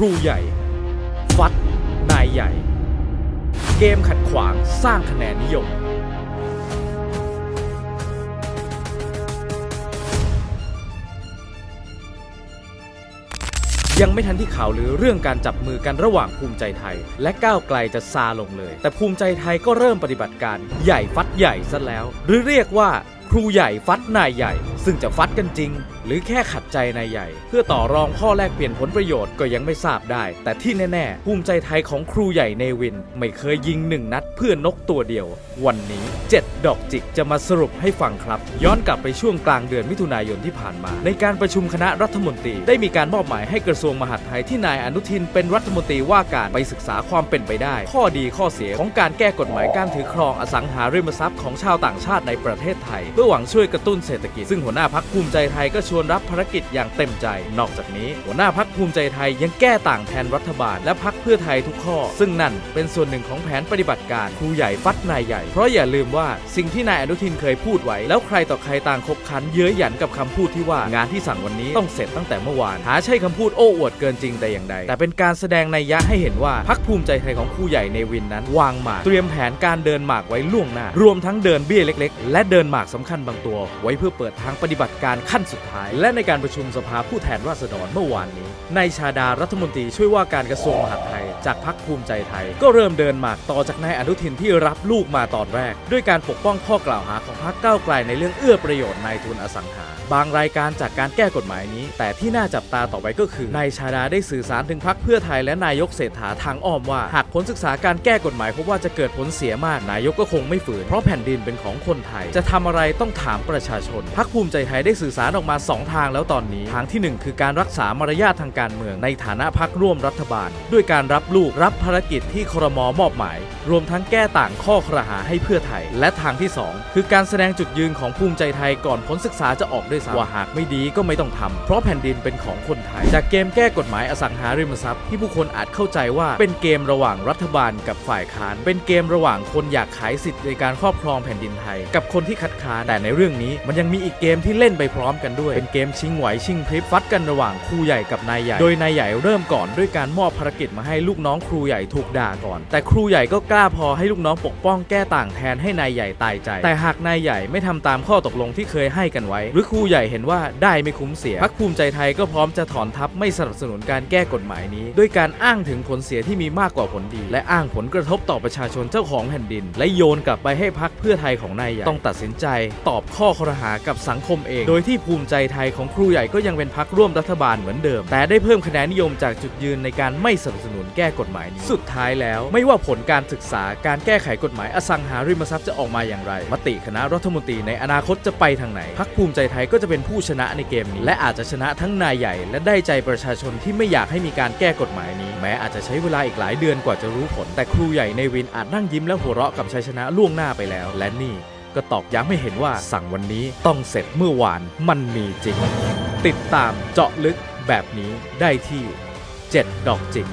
ครูใหญ่ ฟัด นายใหญ่ เกมขัดขวางสร้างคะแนนนิยม ยังไม่ทันที่ข่าวหรือเรื่องการจับมือกันระหว่างภูมิใจไทย และก้าวไกลจะซาลงเลย แต่ภูมิใจไทยก็เริ่มปฏิบัติการใหญ่ฟัดใหญ่ซะแล้ว หรือเรียกว่า ครูใหญ่ฟัดนายใหญ่ ซึ่งจะฟัดกันจริง หรือแค่ขัดใจนายใหญ่ เพื่อต่อรองข้อแลกเปลี่ยนผลประโยชน์ก็ยังไม่ทราบได้ แต่ที่แน่ๆ ภูมิใจไทยของครูใหญ่เนวิน ไม่เคยยิงหนึ่งนัดเพื่อนกตัวเดียว วันนี้ 7 ดอกจิกจะมาสรุปให้ฟังครับ ย้อนกลับไปช่วงกลางเดือนมิถุนายนที่ผ่านมา ในการประชุมคณะรัฐมนตรี ได้มีการมอบหมายให้กระทรวงมหาดไทยที่นายอนุทินเป็นรัฐมนตรีว่าการไปศึกษาความเป็นไปได้ ข้อดีข้อเสียของการแก้กฎหมายการถือครองอสังหาริมทรัพย์ของชาวต่างชาติในประเทศไทย เพื่อหวังช่วยกระตุ้นเศรษฐกิจซึ่งหัวหน้าพักภูมิใจไทยก็ชวนรับภารกิจอย่างเต็มใจ นอกจากนี้ หัวหน้าพักภูมิใจไทยยังแก้ต่างแทนรัฐบาล และพักเพื่อไทยทุกข้อ ซึ่งนั่นเป็นส่วนหนึ่งของแผนปฏิบัติการครูใหญ่ฟัดนายใหญ่ เพราะอย่าลืมว่าสิ่งที่นายอนุทินเคยพูดไว้ แล้วใครต่อใครต่างคบคันเย้ยหยันกับคำพูดที่ว่างานที่สั่งวันนี้ต้องเสร็จตั้งแต่เมื่อวาน หาใช่คำพูดโอ้อวดเกินจริงแต่อย่างใด แต่เป็นการแสดงนัยยะให้เห็นว่าพักภูมิใจไทยของครูใหญ่ในวินนั้น วางหมากเตรียมแผนการเดินหมากไว้ล่วงหน้ารวมทั้งเดินเบี้ยเล็ก ๆ และเดินหมากสำคัญบางตัว ไว้เพื่อเปิดทางปฏิบัติการขั้นสุดท้ายและในการประชุมสภาผู้แทนราษฎรเมื่อวานนี้นายชาดารัฐมนตรีช่วยว่าการกระทรวงมหาดไทย จากพักภูมิใจไทย ก็เริ่มเดินหมากต่อจากนายอนุทินที่รับลูกมาตอนแรก ด้วยการปกป้องข้อกล่าวหาของพรรคก้าวไกลในเรื่องเอื้อประโยชน์นายทุนอสังหา บางรายการจากการแก้กฎหมายนี้ แต่ที่น่าจับตาต่อไปก็คือนายชาดาได้สื่อสารถึงพักเพื่อไทยและนายกเศรษฐาทางอ้อมว่าหากผลศึกษาการแก้กฎหมายพบว่าจะเกิดผลเสียมากนายกก็คงไม่ฝืนเพราะแผ่นดินเป็นของคนไทย จะทำอะไรต้องถามประชาชนพักภูมิใจไทยได้สื่อสารออกมา2ทางแล้วตอนนี้ ทางที่ 1 คือการรักษามารยาททางการเมืองในฐานะพักร่วมรัฐบาล ด้วยการรับลูกรับภารกิจที่ครมมอบหมาย รวมทั้งแก้ต่างข้อครหาให้เพื่อไทย และทางที่ 2 คือการแสดงจุดยืนของภูมิใจไทยก่อนผลศึกษาจะออกด้วยซ้ำว่าหากไม่ดีก็ไม่ต้องทำเพราะแผ่นดินเป็นของคนไทย จากเกมแก้กฎหมายอสังหาริมทรัพย์ที่ผู้คนอาจเข้าใจว่าเป็นเกมระหว่างรัฐบาลกับฝ่ายค้าน เป็นเกมระหว่างคนอยากขายสิทธิ์ในการครอบครองแผ่นดินไทย กับคนที่คัดค้านแต่ในเรื่องนี้มันยังมีอีกเกมที่เล่นไปพร้อมกันด้วยเป็นเกมชิงไหวชิงพริบฟัดกันระหว่างครูใหญ่กับนายใหญ่ โดยนายใหญ่เริ่มก่อนด้วยการมอบภารกิจมาให้ลูกน้องครูใหญ่ถูกด่าก่อน แต่ครูใหญ่ก็กล้าพอให้ลูกน้องปกป้องแก้ต่างแทนให้นายใหญ่ตายใจ แต่หากนายใหญ่ไม่ทำตามข้อตกลงที่เคยให้กันไว้ หรือครูใหญ่เห็นว่าได้ไม่คุ้มเสียพักภูมิใจไทยก็พร้อมจะถอนทัพไม่สนับสนุนการแก้กฎหมายนี้ ด้วยการอ้างถึงผลเสียที่มีมากกว่าผลดี และอ้างผลกระทบต่อประชาชนเจ้าของแผ่นดิน และโยนกลับไปให้พักเพื่อไทยของนายใหญ่ต้องตัดสินใจ ตอบข้อครหากับสังคมเอง โดยที่ภูมิใจไทยของครูใหญ่ก็ยังเป็นพักร่วมรัฐบาลเหมือนเดิม แต่ได้เพิ่มคะแนนนิยมจากจุดยืนในการไม่สนับสนุนแก้กฎหมายนี้ สุดท้ายแล้ว ไม่ว่าผลการศึกษาการแก้ไขกฎหมายอสังหาริมทรัพย์จะออกมาอย่างไร มติคณะรัฐมนตรีในอนาคตจะไปทางไหนพักภูมิใจไทยก็จะเป็นผู้ชนะในเกมนี้ และอาจจะชนะทั้งนายใหญ่ และได้ใจประชาชนที่ไม่อยากให้มีการแก้กฎหมายนี้ แม้อาจจะใช้เวลาอีกหลายเดือนกว่าจะรู้ผล แต่ครูใหญ่ในวินอาจนั่งยิ้มและหัวเราะกับชัยชนะล่วงหน้าไปแล้ว และนี่ ก็ตอกย้ำให้เห็นว่าสั่งวันนี้ต้องเสร็จเมื่อวานมันมีจริง ติดตามเจาะลึกแบบนี้ได้ที่ 7 ดอกจิก